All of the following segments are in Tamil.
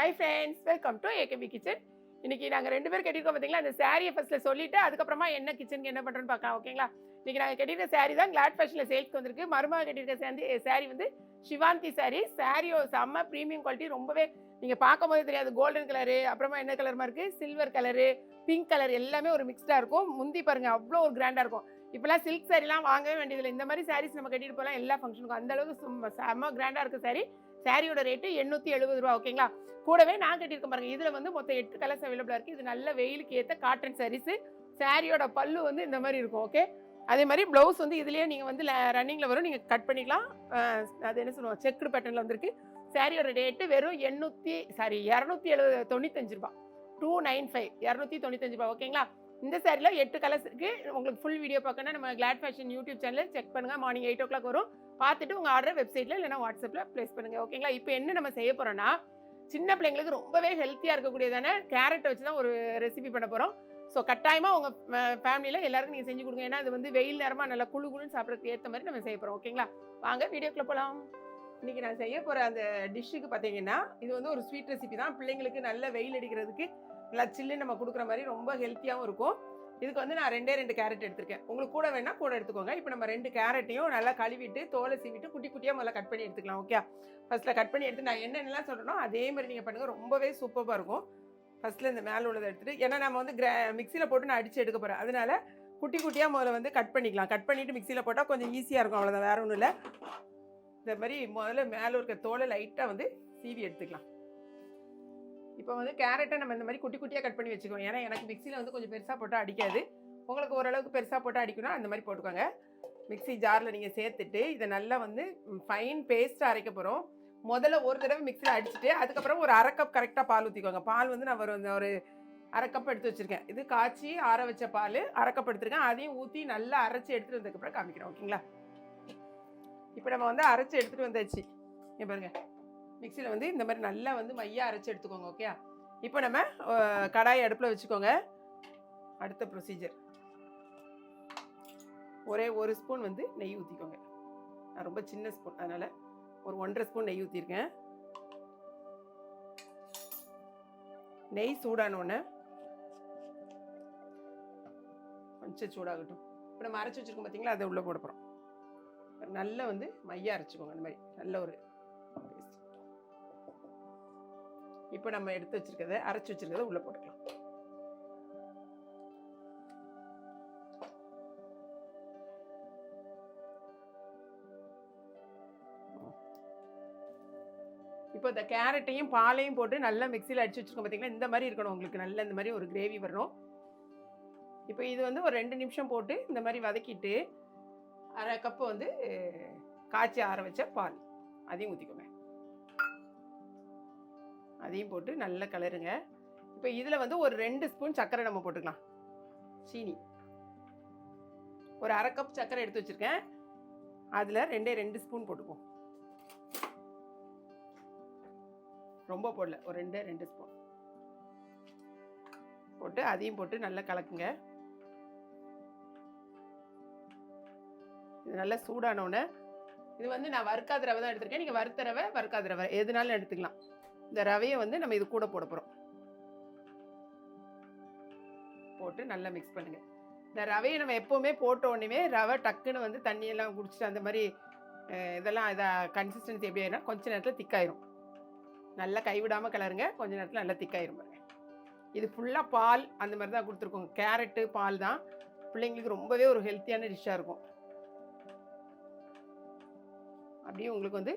Hi friends welcome to AKP kitchen இன்னைக்கு நாங்கள் ரெண்டு பேரும் கட்டியிருக்கோம் பார்த்தீங்களா அந்த சாரியை ஃபஸ்ட்டில் சொல்லிட்டு அதுக்கப்புறமா என்ன கிச்சனுக்கு என்ன பண்ணுறோன்னு பார்க்கலாம் ஓகேங்களா இன்னைக்கு நாங்கள் கட்டியிருக்க சாரி தான் கிளாட் ஃபேஷனில் சேல்ஸ்க்கு வந்திருக்கு. மருமக கட்டியிருக்க சேர்ந்து சாரி eh, வந்து சிவாந்தி சாரி சாரியோ செம்ம ப்ரீமியம் குவாலிட்டி ரொம்பவே நீங்கள் பார்க்கும்போது தெரியாது. கோல்டன் கலரு அப்புறமா என்ன கலருமா இருக்குது சில்வர் கலரு பிங்க் கலர் எல்லாமே ஒரு மிக்ஸ்டாக இருக்கும். முந்தி பாருங்க அவ்வளோ ஒரு கிராண்டாக இருக்கும். இப்போலாம் சில்க் சாரிலாம் வாங்கவே வேண்டியதில்லை. இந்த மாதிரி சாரீஸ் நம்ம கட்டிட்டு போகலாம். எல்லா ஃபங்க்ஷனுக்கும் அந்தளவுக்கு சும்மா செம்ம கிராண்டாக இருக்குது சாரி சாரியோட ரேட்டு எண்ணூற்றி எழுபது ரூபா ஓகேங்களா கூடவே நான் கட்டியிருக்கேன் பாருங்கள் இதில் வந்து மொத்தம் எட்டு கலர்ஸ் அவைலபிளாக இருக்குது இது நல்ல வெயிலுக்கு ஏற்ற காட்டன் சாரீஸு சாரியோட பல்லு வந்து இந்த மாதிரி இருக்கும் ஓகே அதே மாதிரி ப்ளவுஸ் வந்து இதுலேயே நீங்கள் வந்து ரன்னிங்கில் வரும். நீங்கள் கட் பண்ணிக்கலாம். அது என்ன சொல்லுவோம் செக்குடு பேட்டர்னில் வந்திருக்கு. சாரியோட ரேட்டு வெறும் எண்ணூற்றி சாரி இரநூத்தி எழுபது தொண்ணூத்தஞ்சு ரூபா. டூ நைன் ஃபைவ் இரநூத்தி தொண்ணூத்தஞ்சு ரூபா ஓகேங்களா இந்த சாரியில் எட்டு கலர்ஸ் இருக்குது உங்களுக்கு ஃபுல் வீடியோ பார்க்கணும்னா நம்ம கிளாட் ஃபேஷன் யூடியூப் சேனலில் செக் பண்ணுங்கள் மார்னிங் எயிட் ஓ கிளாக் வரும். பார்த்துட்டு உங்கள் ஆர்டர் வெப்சைட்டில் இல்லைனா வாட்ஸ்அப்பில் ப்ளேஸ் பண்ணுங்கள் ஓகேங்களா இப்போ என்ன நம்ம செய்ய போகிறோன்னா சின்ன பிள்ளைங்களுக்கு ரொம்பவே ஹெல்த்தியாக இருக்கக்கூடியதான கேரட்டை வச்சு தான் ஒரு ரெசிபி பண்ண போகிறோம் ஸோ கட்டாயமாக உங்கள் ஃபேமிலியில் எல்லாருக்கும் நீங்கள் செஞ்சு கொடுங்க. ஏன்னா அது வந்து வெயில் நேரமாக நல்லா குழு குழுன்னு சாப்பிட்றதுக்கு ஏற்ற மாதிரி நம்ம செய்ய போகிறோம் ஓகேங்களா வாங்க வீடியோக்குள்ளே போகலாம் இன்றைக்கி நான் செய்ய போகிற அந்த டிஷ்ஷுக்கு பார்த்தீங்கன்னா இது வந்து ஒரு ஸ்வீட் ரெசிபி தான். பிள்ளைங்களுக்கு நல்ல வெயில் அடிக்கிறதுக்கு நல்லா சில்லுன்னு நம்ம கொடுக்குற மாதிரி ரொம்ப ஹெல்த்தியாகவும் இருக்கும். இதுக்கு வந்து நான் ரெண்டே ரெண்டு கேரட் எடுத்திருக்கேன். உங்களுக்கு கூட வேணால் கூட எடுத்துக்கோங்க. இப்போ நம்ம ரெண்டு கேரட்டையும் நல்லா கழுவிட்டு தோலை சீவிட்டு குட்டி குட்டியாக முதல்ல கட் பண்ணி எடுத்துக்கலாம் ஓகே ஃபஸ்ட்டில் கட் பண்ணி எடுத்து நான் என்னென்னலாம் சொல்கிறேனோ அதே மாதிரி நீங்கள் பண்ணுங்கள் ரொம்பவே சூப்பராக இருக்கும். ஃபஸ்ட்டில் இந்த மேலே உள்ளதை எடுத்துட்டு ஏன்னா நம்ம வந்து கிரா மிக்சியில் போட்டு நான் அடித்து எடுக்க போகிறேன் அதனால் குட்டி குட்டியாக முதல்ல வந்து கட் பண்ணிக்கலாம். கட் பண்ணிவிட்டு மிக்சியில் போட்டால் கொஞ்சம் ஈஸியாக இருக்கும். அவ்வளோதான் வேறு ஒன்றும் இல்லை. இந்த மாதிரி முதல்ல மேலே இருக்க தோலை லைட்டாக வந்து சீவி எடுத்துக்கலாம். இப்போ வந்து கேரட்டை நம்ம இந்த மாதிரி குட்டி குட்டியாக கட் பண்ணி வச்சுக்கோங்க. ஏன்னா எனக்கு மிக்சியில் வந்து கொஞ்சம் பெருசாக போட்டால் அடிக்காது. உங்களுக்கு ஓரளவுக்கு பெருசாக போட்டு அடிக்கணும் அந்த மாதிரி போட்டுக்கோங்க. மிக்சி ஜாரில் நீங்கள் சேர்த்துட்டு இதை நல்லா வந்து ஃபைன் பேஸ்ட்டாக அரைக்க போகிறோம் முதல்ல ஒரு தடவை மிக்சியில் அடிச்சுட்டு அதுக்கப்புறம் ஒரு அரை கப் கரெக்டாக பால் ஊற்றிக்கோங்க பால் வந்து நான் ஒரு ஒரு அரை கப் எடுத்து வச்சுருக்கேன். இது காய்ச்சி ஆற வச்ச பால் அரை கப் எடுத்துருக்கேன். அதையும் ஊற்றி நல்லா அரைச்சி எடுத்துகிட்டு வந்ததுக்கப்புறம் காமிக்கிறேன். ஓகேங்களா? இப்போ நம்ம வந்து அரைச்சி எடுத்துகிட்டு வந்தாச்சு. இங்கே பாருங்கள் மிக்சியில் வந்து இந்த மாதிரி நல்லா வந்து மையாக அரைச்சி எடுத்துக்கோங்க ஓகே இப்போ நம்ம கடாயை அடுப்பில் வச்சுக்கோங்க. அடுத்த ப்ரொசீஜர் ஒரே ஒரு ஸ்பூன் வந்து நெய் ஊற்றிக்கோங்க நான் ரொம்ப சின்ன ஸ்பூன் அதனால் ஒரு ஒன்றரை ஸ்பூன் நெய் ஊற்றிருக்கேன் நெய் சூடானோடனே கொஞ்சம் சூடாகட்டும். இப்போ நம்ம அரைச்சி வச்சுருக்கோம் பார்த்தீங்களா அதை உள்ளே போட போகிறோம் நல்லா வந்து மையாக அரைச்சிக்கோங்க அந்த மாதிரி. நல்ல ஒரு இப்போ நம்ம எடுத்து வச்சிருக்கதை அரைச்சி வச்சிருக்கதை உள்ளே போட்டுக்கலாம். இப்போ இந்த கேரட்டையும் பாலையும் போட்டு நல்லா மிக்சியில் அடிச்சு வச்சிருக்கோம் பார்த்தீங்களா இந்த மாதிரி இருக்கணும் உங்களுக்கு. நல்ல இந்த மாதிரி ஒரு கிரேவி வரணும். இப்போ இது வந்து ஒரு ரெண்டு நிமிஷம் போட்டு இந்த மாதிரி வதக்கிட்டு அரை கப்பு வந்து காய்ச்சி ஆற வச்ச பால். அதையும் ஊற்றிக்கோங்க அதையும் போட்டு நல்லா கலருங்க இப்போ இதில் வந்து ஒரு ரெண்டு ஸ்பூன் சர்க்கரை நம்ம போட்டுக்கலாம். சீனி. ஒரு அரை கப் சர்க்கரை எடுத்து வச்சுருக்கேன். அதில் ரெண்டே ரெண்டு ஸ்பூன் போட்டுக்குவோம். ரொம்ப போடல. ஒரு ரெண்டே ரெண்டு ஸ்பூன். போட்டு அதையும் போட்டு நல்லா கலக்குங்க. இது நல்லா சூடானோடனே இது வந்து நான் வறுக்காத ரவை தான் எடுத்திருக்கேன். நீங்கள் வறுத்த ரவை வறுக்காத ரவை. எதுனாலும் எடுத்துக்கலாம். இந்த ரவையை வந்து நம்ம இது கூட போட போகிறோம் போட்டு நல்லா மிக்ஸ் பண்ணுங்க. இந்த ரவையை நம்ம எப்போவுமே போட்ட உடனே ரவை டக்குன்னு வந்து தண்ணியெல்லாம் குடிச்சிட்டு அந்த மாதிரி இதெல்லாம் இதை கன்சிஸ்டன்சி எப்படி ஆயிரும் கொஞ்ச நேரத்தில் திக்காயிரும் நல்லா கைவிடாமல் கிளறுங்க. கொஞ்ச நேரத்தில் நல்லா திக்காயிரும் பாருங்க. இது ஃபுல்லாக பால் அந்த மாதிரி தான் கொடுத்துருக்கோம் கேரட்டு பால் தான். பிள்ளைங்களுக்கு ரொம்பவே ஒரு ஹெல்த்தியான டிஷ்ஷாக இருக்கும். அப்படியே உங்களுக்கு வந்து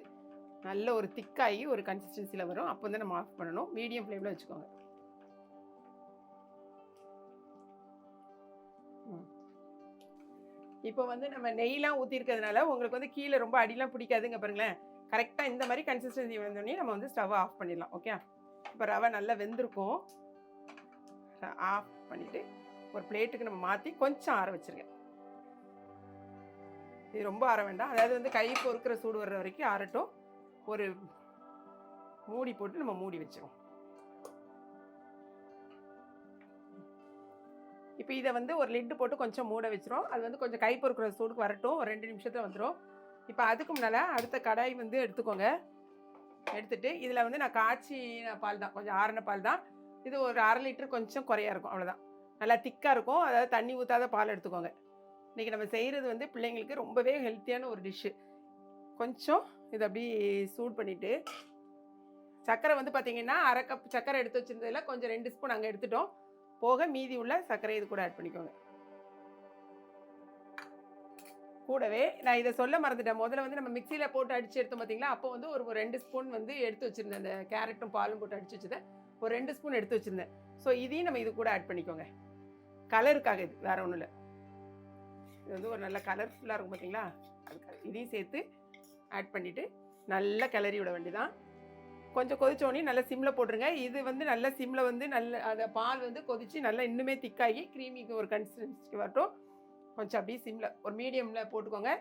நல்ல ஒரு திக்காகி ஒரு கன்சிஸ்டன்சியில் வரும். அப்போ வந்து நம்ம ஆஃப் பண்ணணும். மீடியம் ஃப்ளேமில் வச்சுக்கோங்க. ம். இப்போ வந்து நம்ம நெய்லாம் ஊற்றிருக்கிறதுனால உங்களுக்கு வந்து கீழே ரொம்ப அடிலாம் பிடிக்காதுங்க பாருங்களேன். கரெக்டாக இந்த மாதிரி கன்சிஸ்டன்சி வந்தோடனே நம்ம வந்து ஸ்டவ் ஆஃப் பண்ணிடலாம். ஓகே இப்போ ரவை நல்லா வெந்திருக்கும். ஆஃப் பண்ணிவிட்டு ஒரு பிளேட்டுக்கு நம்ம மாற்றி கொஞ்சம் ஆற வச்சிருங்க. இது ரொம்ப ஆற வேண்டாம். அதாவது வந்து கை பொறுக்கிற சூடு வர்ற வரைக்கும் ஆறட்டும். ஒரு மூடி போட்டு நம்ம மூடி வச்சிருவோம். இப்போ இதை வந்து ஒரு லிட்டு போட்டு கொஞ்சம் மூட வச்சிரும் அது வந்து கொஞ்சம் கை பொறுக்கிற சூடுக்கு வரட்டும். ஒரு ரெண்டு நிமிஷத்தில் வந்துடும் இப்போ அதுக்கு முன்னால் அடுத்த கடாய் வந்து எடுத்துக்கோங்க. எடுத்துட்டு இதில் வந்து நான் காய்ச்சின பால் தான். கொஞ்சம் ஆறின பால் தான். இது ஒரு அரை லிட்டர் கொஞ்சம் குறையா இருக்கும். அவ்வளோதான் நல்லா திக்காக இருக்கும். அதாவது தண்ணி ஊற்றாத பால் எடுத்துக்கோங்க. இன்றைக்கி நம்ம செய்கிறது வந்து பிள்ளைங்களுக்கு ரொம்பவே ஹெல்த்தியான ஒரு டிஷ்ஷு கொஞ்சம் இதை அப்படி சூட் பண்ணிவிட்டு சர்க்கரை வந்து பார்த்தீங்கன்னா அரை கப் சர்க்கரை எடுத்து வச்சுருந்ததில் கொஞ்சம் ரெண்டு ஸ்பூன் அங்கே எடுத்துட்டோம். போக மீதி உள்ள சர்க்கரை இது கூட ஆட் பண்ணிக்கோங்க. கூடவே நான் இதை சொல்ல மறந்துட்டேன். முதல்ல வந்து நம்ம மிக்சியில் போட்டு அடித்து எடுத்தோம் பார்த்தீங்களா அப்போ வந்து ஒரு ஒரு ரெண்டு ஸ்பூன் வந்து எடுத்து வச்சுருந்தேன். அந்த கேரட்டும் பாலும் போட்டு அடித்து வச்சுருந்தேன் ஒரு ரெண்டு ஸ்பூன் எடுத்து வச்சுருந்தேன். ஸோ இதையும் நம்ம இது கூட ஆட் பண்ணிக்கோங்க. கலருக்காக இது வேறு ஒன்றும் இல்லை. இது வந்து ஒரு நல்ல கலர்ஃபுல்லாக இருக்கும் பார்த்தீங்களா அதுக்காக இதையும் சேர்த்து ஆட் பண்ணிவிட்டு நல்லா கிளறி விட வேண்டியதான் கொஞ்சம் கொதிச்சோடனே நல்லா சிம்மில் போட்டுருங்க. இது வந்து நல்ல சிம்மில் வந்து நல்ல அந்த பால் வந்து கொதித்து நல்லா இன்னுமே திக்காகி க்ரீமிக்கு ஒரு கன்சிஸ்டன்சிக்கு வரட்டும். கொஞ்சம் அப்படியே சிம்மில் ஒரு மீடியமில் போட்டுக்கோங்க.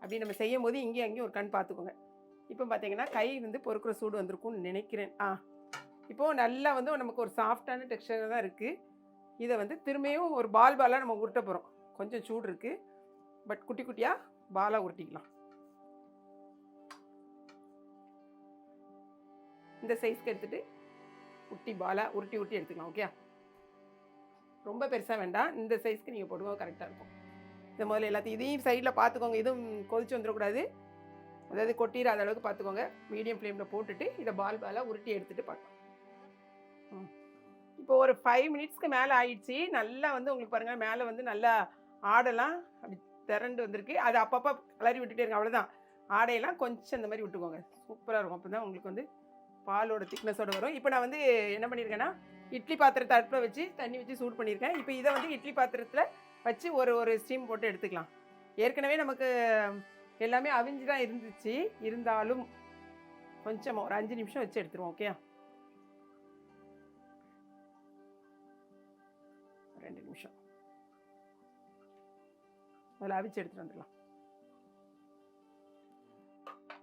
அப்படி நம்ம செய்யும் போது இங்கேயும் அங்கேயும் ஒரு கண் பார்த்துக்கோங்க. இப்போ பார்த்தீங்கன்னா கை வந்து பொறுக்கிற சூடு வந்திருக்கும்னு நினைக்கிறேன். ஆ இப்போது நல்லா வந்து நமக்கு ஒரு சாஃப்டான டெக்ஸ்டர் தான் இருக்குது இதை வந்து திரும்பியும் ஒரு பால் பாலாக நம்ம உருட்ட போகிறோம் கொஞ்சம் சூடு இருக்குது பட் குட்டி குட்டியாக பாலாக உருட்டிக்கலாம். இந்த சைஸ்க்கு எடுத்துகிட்டு உருட்டி பாலாக உருட்டி உருட்டி எடுத்துக்கலாம் ஓகே ரொம்ப பெருசாக வேண்டாம். இந்த சைஸ்க்கு நீங்கள் போடுவோம் கரெக்டாக இருக்கும். இந்த முதல்ல எல்லாத்தையும் இதையும் சைடில் பார்த்துக்கோங்க. இதுவும் கொதிச்சு வந்துடக்கூடாது. அதாவது கொட்டிடாத அளவுக்கு பார்த்துக்கோங்க. மீடியம் ஃப்ளேமில் போட்டுட்டு இதை பால் பாலாக உருட்டி எடுத்துகிட்டு பார்க்கலாம். ம். இப்போ ஒரு ஃபைவ் மினிட்ஸ்க்கு மேலே ஆயிடுச்சு. நல்லா வந்து உங்களுக்கு பாருங்கள் மேலே வந்து நல்லா ஆடெல்லாம் அப்படி திரண்டு வந்திருக்கு. அது அப்பப்போ கிளறி விட்டுட்டே இருங்க அவ்வளோதான் ஆடையெல்லாம் கொஞ்சம் இந்த மாதிரி விட்டுக்கோங்க. சூப்பராக இருக்கும். அப்போ தான் உங்களுக்கு வந்து பாலோட திக்னஸோட வரும். இப்போ நான் வந்து என்ன பண்ணியிருக்கேன்னா இட்லி பாத்திரத்தை அடுப்பில் வச்சு தண்ணி வச்சு சூடு பண்ணியிருக்கேன். இப்போ இதை வந்து இட்லி பாத்திரத்தில் வச்சு ஒரு ஒரு ஸ்டீம் போட்டு எடுத்துக்கலாம். ஏற்கனவே நமக்கு எல்லாமே அவிஞ்சு தான் இருந்துச்சு. இருந்தாலும் கொஞ்சம் ஒரு அஞ்சு நிமிஷம் வச்சு எடுத்துருவோம் ஓகே ரெண்டு நிமிஷம். அதில் அவிச்சு எடுத்துகிட்டு வந்துடலாம்.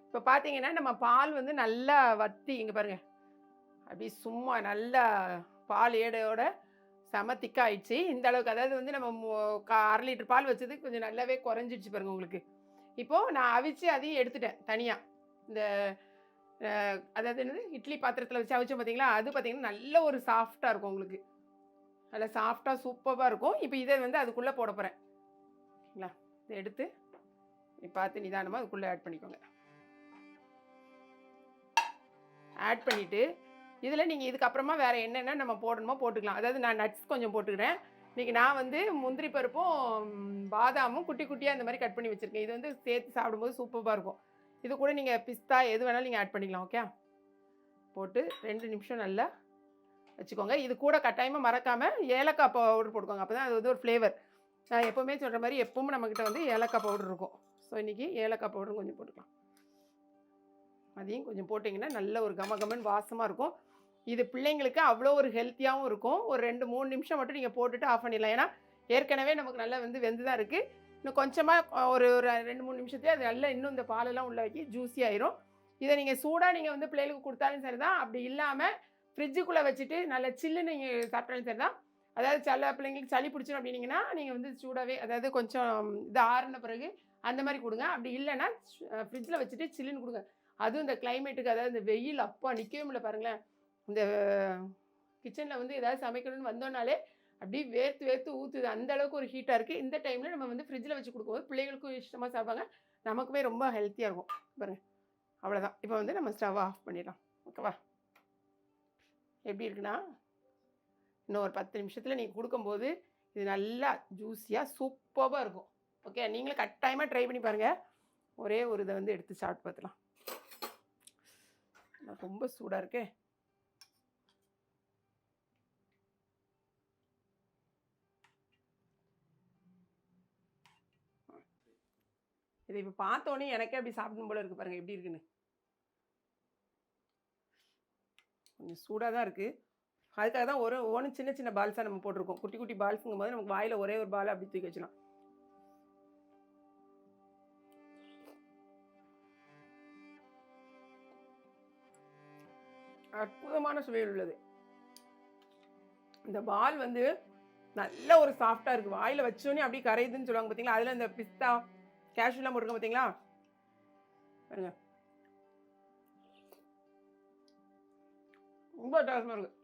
இப்போ பார்த்தீங்கன்னா நம்ம பால் வந்து நல்லா வத்தி இங்கே பாருங்கள் அப்படியே சும்மா நல்லா பால் ஏடையோட செம திக்காயிடுச்சு இந்த அளவுக்கு அதாவது வந்து நம்ம கா- அரை லிட்டர் பால் வச்சது கொஞ்சம் நல்லாவே குறைஞ்சிடுச்சு பாருங்க உங்களுக்கு. இப்போது நான் அவிச்சு அதையும் எடுத்துட்டேன் தனியாக இந்த அதாவது என்னது? இட்லி பாத்திரத்தில் வச்சு அவிச்சோம் பார்த்தீங்களா அது பார்த்தீங்கன்னா நல்ல ஒரு சாஃப்டாக இருக்கும் உங்களுக்கு. நல்லா சாஃப்டாக சூப்பராக இருக்கும். இப்போ இதை வந்து அதுக்குள்ளே போட போகிறேன் சரிங்களா? இதை எடுத்து நீ பார்த்து நிதானமாக அதுக்குள்ளே ஆட் பண்ணிக்கோங்க. ஆட் பண்ணிவிட்டு இதில் நீங்கள் இதுக்கப்புறமா வேறு என்னென்ன நம்ம போடணுமோ போட்டுக்கலாம். அதாவது நான் நட்ஸ் கொஞ்சம் போட்டுக்கிறேன். இன்றைக்கி நான் வந்து முந்திரி பருப்பும் பாதாமும் குட்டி குட்டியாக இந்த மாதிரி கட் பண்ணி வச்சுருக்கேன். இது வந்து சேர்த்து சாப்பிடும்போது சூப்பராக இருக்கும். இது கூட நீங்கள் பிஸ்தா எது வேணாலும் நீங்கள் ஆட் பண்ணிக்கலாம் ஓகே போட்டு ரெண்டு நிமிஷம் நல்லா வச்சுக்கோங்க. இது கூட கட்டாயமாக மறக்காமல் ஏலக்காய் பவுடர் போட்டுக்கோங்க. அப்போ தான் அது வந்து ஒரு ஃப்ளேவர் நான் எப்போவுமே சொல்கிற மாதிரி எப்பவும் நம்மக்கிட்ட வந்து ஏலக்காய் பவுடர் இருக்கும். ஸோ இன்றைக்கி ஏலக்காய் பவுடரும் கொஞ்சம் போட்டுக்கலாம். அதையும் கொஞ்சம் போட்டிங்கன்னா நல்ல ஒரு கமகமன் வாசமாக இருக்கும். இது பிள்ளைங்களுக்கு அவ்வளோ ஒரு ஹெல்த்தியாகவும் இருக்கும். ஒரு ரெண்டு மூணு நிமிஷம் மட்டும் நீங்கள் போட்டுட்டு ஆஃப் பண்ணிடலாம். ஏன்னா ஏற்கனவே நமக்கு நல்லா வந்து வெந்து தான் இருக்குது இன்னும் கொஞ்சமாக ஒரு ஒரு ரெண்டு மூணு நிமிஷத்துலேயே அது நல்லா இன்னும் இந்த பாலெல்லாம் உள்ளாக்கி ஜூஸி ஆயிரும். இதை நீங்கள் சூடாக நீங்கள் வந்து பிள்ளைகளுக்கு கொடுத்தாலும் சரி தான் அப்படி இல்லாமல் ஃப்ரிட்ஜுக்குள்ளே வச்சுட்டு நல்ல சில்லு நீங்கள் சாப்பிட்டாலும் சரி தான் அதாவது சில பிள்ளைங்களுக்கு சளி பிடிச்சிடும் அப்படின்னீங்கன்னா நீங்கள் வந்து சூடாகவே அதாவது கொஞ்சம் இது ஆறின பிறகு அந்த மாதிரி கொடுங்க. அப்படி இல்லைன்னா ஃப்ரிட்ஜில் வச்சுட்டு சில்லுன்னு கொடுங்க. அதுவும் இந்த கிளைமேட்டுக்கு அதாவது இந்த வெயில் அப்பா நிற்கவே முடியல பாருங்களேன். இந்த கிச்சனில் வந்து ஏதாவது சமைக்கணும்னு வந்தோம்னாலே அப்படியே வேர்த்து வேர்த்து ஊற்றுது அந்த அளவுக்கு ஒரு ஹீட்டாக இருக்குது இந்த டைமில் நம்ம வந்து ஃப்ரிட்ஜில் வச்சு கொடுக்கும்போது பிள்ளைகளுக்கும் இஷ்டமாக சாப்பிடுவாங்க. நமக்குமே ரொம்ப ஹெல்த்தியாக இருக்கும். பாருங்கள் அவ்வளோதான் இப்போ வந்து நம்ம ஸ்டவ் ஆஃப் பண்ணிடலாம். ஓகேவா எப்படி இருக்குன்னா இன்னும் ஒரு பத்து நிமிஷத்தில் நீங்கள் கொடுக்கும்போது இது நல்லா ஜூஸியாக சூப்பராக இருக்கும். ஓகே நீங்களும் கட்டாயமாக ட்ரை பண்ணி பாருங்கள் ஒரே ஒரு இதை வந்து எடுத்து சாப்பிட்டு பார்த்துலாம் ரொம்ப சூடாக இருக்கே இதை இப்போ பார்த்தோன்னே எனக்கே அப்படி சாப்பிடும் போல இருக்குது பாருங்கள் எப்படி இருக்குன்னு. கொஞ்சம் சூடாக தான் இருக்குது அதுக்காக தான் ஒரு ஒன்று சின்ன சின்ன பால்ஸாக நம்ம போட்டிருக்கோம். குட்டி குட்டி பால்ஸுங்கும் போது நமக்கு வாயில் ஒரே ஒரு பால் அப்படி தூக்கி வச்சிடலாம். அற்புதமான சுவையில் உள்ளது. இந்த பால் வந்து நல்ல ஒரு சாஃப்டாக இருக்குது வாயில் வச்சோன்னே அப்படியே கரையுதுன்னு சொல்லுவாங்க பார்த்தீங்களா அதில் இந்த பிஸ்தா கேஷ்யூலாம் போட்டுருங்க பார்த்தீங்களா பாருங்க. ரொம்ப அட்டகாசமாக இருக்குது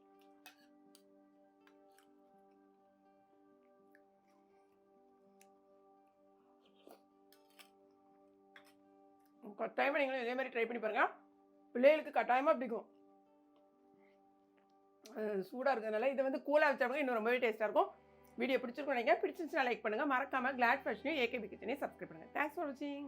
கட்டாயமாக நீங்களும் இதே மாதிரி ட்ரை பண்ணி பாருங்கள் பிள்ளைகளுக்கு கட்டாயமாக பிடிக்கும். சூடாக இருக்கிறதுனால இதை வந்து கூலாக வச்சாங்க இன்னும் ரொம்பவே டேஸ்ட்டாக இருக்கும். வீடியோ பிடிச்சிருக்கும் நினைக்கிறேன். பிடிச்சிருந்துச்சுன்னா லைக் பண்ணுங்கள் மறக்காமல் கிளாட் ஃபேஷனையும் ஏகேபி கிச்சனையும் சப்ஸ்கிரைப் பண்ணுங்கள் தேங்க்ஸ் ஃபார் வாட்சிங்